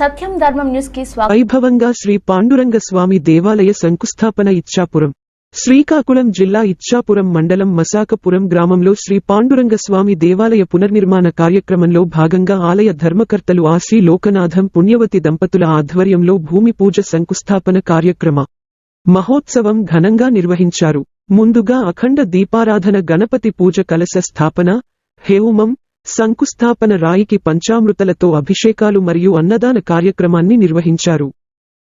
సత్యం ధర్మం న్యూస్కి స్వాగతం. వైభవంగా శ్రీ పాండురంగ స్వామి దేవాలయ శంకుస్థాపన ఇచ్చాపురం. శ్రీకాకుళం జిల్లా ఇచ్చాపురం మండలం మసాకపురం గ్రామంలో శ్రీ పాండురంగ స్వామి దేవాలయ పునర్నిర్మాణ కార్యక్రమంలో భాగంగా ఆలయ ధర్మకర్తలు ఆశ్రీ లోకనాథం పుణ్యవతి దంపతుల ఆధ్వర్యంలో భూమి పూజ శంకుస్థాపన కార్యక్రమ మహోత్సవం ఘనంగా నిర్వహించారు. ముందుగా అఖండ దీపారాధన గణపతి పూజ కలశ స్థాపన హేవుమం శంకుస్థాపన రాయికి పంచామృతలతో అభిషేకాలు మరియు అన్నదాన కార్యక్రమాన్ని నిర్వహించారు.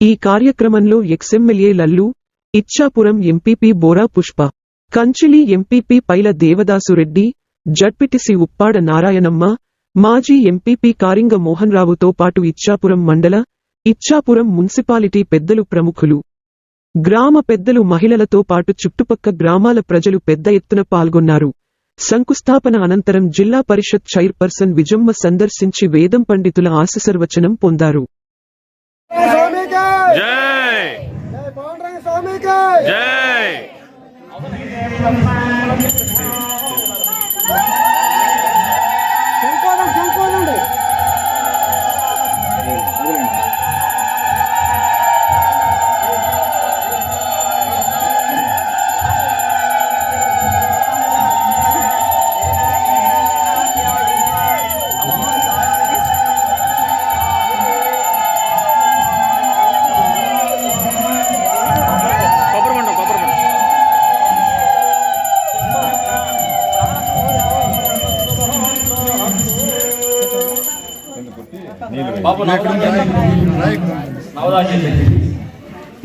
ఈ కార్యక్రమంలో ex MLA Lallu Ichchapuram MPP Bora Pushpa Kanchili MPP Paila Devadasu Reddy ZPTC Uppada Narayanamma మాజీ ఎంపీపీ కారింగ మోహన్రావుతో పాటు ఇచ్చాపురం మండల ఇచ్చాపురం మున్సిపాలిటీ పెద్దలు ప్రముఖులు. గ్రామ పెద్దలు మహిళలతో పాటు చుట్టుపక్క గ్రామాల ప్రజలు పెద్ద ఎత్తున పాల్గొన్నారు. శంకుస్థాపన అనంతరం జిల్లా పరిషత్ చైర్పర్సన్ విజమ్మ సందర్శించి వేదం పండితుల ఆశీర్వచనం పొందారు. జై!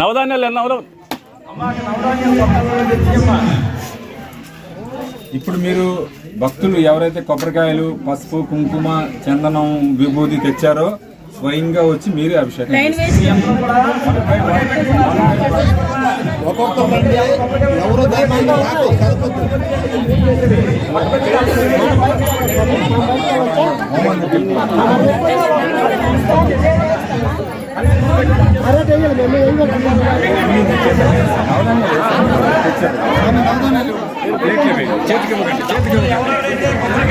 నవధాన్యాలు ఇప్పుడు మీరు భక్తులు ఎవరైతే కొబ్బరికాయలు పసుపు కుంకుమ చందనం విభూది తెచ్చారో స్వయంగా వచ్చి మీరే అభిషేకం. చేతికి చేతికి.